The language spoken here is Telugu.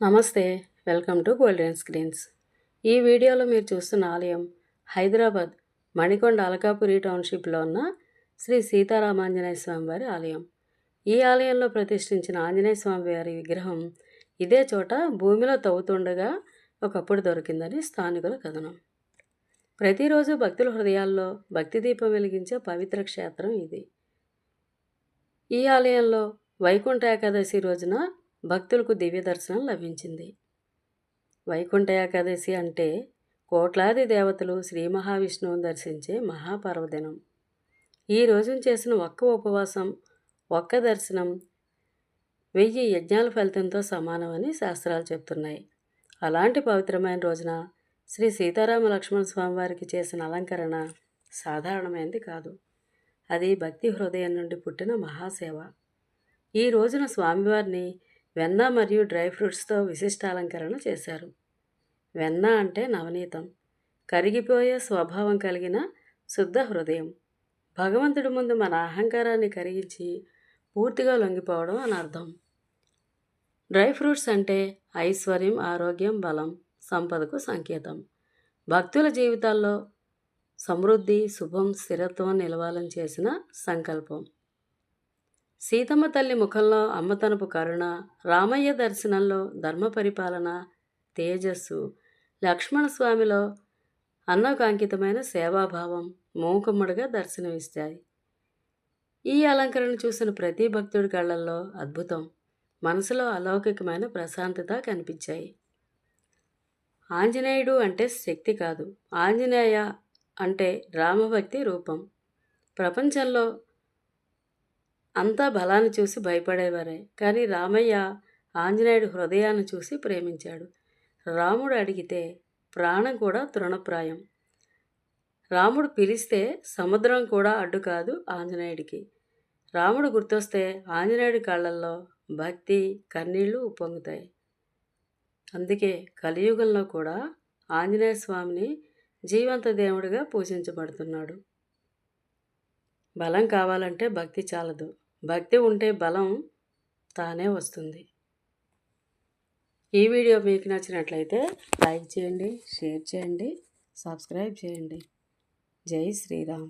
నమస్తే వెల్కమ్ టు గోల్డెన్ స్క్రీన్స్ ఈ వీడియోలో మీరు చూస్తున్న ఆలయం హైదరాబాద్ మణికొండ అలకాపురి టౌన్షిప్లో ఉన్న శ్రీ సీతారామాంజనేయ స్వామి వారి ఆలయం. ఈ ఆలయంలో ప్రతిష్ఠించిన ఆంజనేయ స్వామి వారి విగ్రహం ఇదే చోట భూమిలో తవ్వుతుండగా ఒకప్పుడు దొరికిందని స్థానికుల కథనం. ప్రతిరోజు భక్తుల హృదయాల్లో భక్తి దీపం వెలిగించే పవిత్ర క్షేత్రం ఇది. ఈ ఆలయంలో వైకుంఠ ఏకాదశి రోజున భక్తులకు దివ్య దర్శనం లభించింది. వైకుంఠ ఏకాదశి అంటే కోట్లాది దేవతలు శ్రీ మహావిష్ణువుని దర్శించే మహాపర్వదినం. ఈ రోజున చేసిన ఒక్క ఉపవాసం ఒక్క దర్శనం వెయ్యి యజ్ఞాల ఫలితంతో సమానమని శాస్త్రాలు చెప్తున్నాయి. అలాంటి పవిత్రమైన రోజున శ్రీ సీతారామ లక్ష్మణ స్వామివారికి చేసిన అలంకరణ సాధారణమైనది కాదు. అది భక్తి హృదయం నుండి పుట్టిన మహాసేవ. ఈ రోజున స్వామివారిని వెన్న మరియు డ్రై ఫ్రూట్స్తో విశిష్ట అలంకరణ చేశారు. వెన్న అంటే నవనీతం. కరిగిపోయే స్వభావం కలిగిన శుద్ధ హృదయం. భగవంతుడి ముందు మన అహంకారాన్ని కరిగించి పూర్తిగా లొంగిపోవడం అని అర్థం. డ్రై ఫ్రూట్స్ అంటే ఐశ్వర్యం ఆరోగ్యం బలం సంపదకు సంకేతం. భక్తుల జీవితాల్లో సమృద్ధి శుభం స్థిరత్వం నిలవాలని చేసిన సంకల్పం. సీతమ్మ తల్లి ముఖంలో అమ్మతనపు కరుణ రామయ్య దర్శనంలో ధర్మ పరిపాలన తేజస్సు లక్ష్మణస్వామిలో అన్నకాంకితమైన సేవాభావం మూకుమ్మడిగా దర్శనమిస్తాయి. ఈ అలంకరణ చూసిన ప్రతి భక్తుడి కళ్ళల్లో అద్భుతం మనసులో అలౌకికమైన ప్రశాంతత కనిపించాయి. ఆంజనేయుడు అంటే శక్తి కాదు ఆంజనేయ అంటే రామభక్తి రూపం. ప్రపంచంలో అంతా బలాన్ని చూసి భయపడేవారే. కానీ రామయ్య ఆంజనేయుడు హృదయాన్ని చూసి ప్రేమించాడు. రాముడు అడిగితే ప్రాణం కూడా తృణప్రాయం. రాముడు పిలిస్తే సముద్రం కూడా అడ్డు కాదు ఆంజనేయుడికి రాముడు గుర్తొస్తే ఆంజనేయుడి కళ్ళల్లో భక్తి కన్నీళ్ళు ఉప్పొంగుతాయి. అందుకే కలియుగంలో కూడా ఆంజనేయ స్వామిని జీవంత దేవుడిగా పూజించబడుతున్నాడు. బలం కావాలంటే భక్తి చాలదు. భక్తి ఉంటే బలం తానే వస్తుంది. ఈ వీడియో మీకు నచ్చినట్లయితే లైక్ చేయండి షేర్ చేయండి సబ్స్క్రైబ్ చేయండి. జై శ్రీరామ్.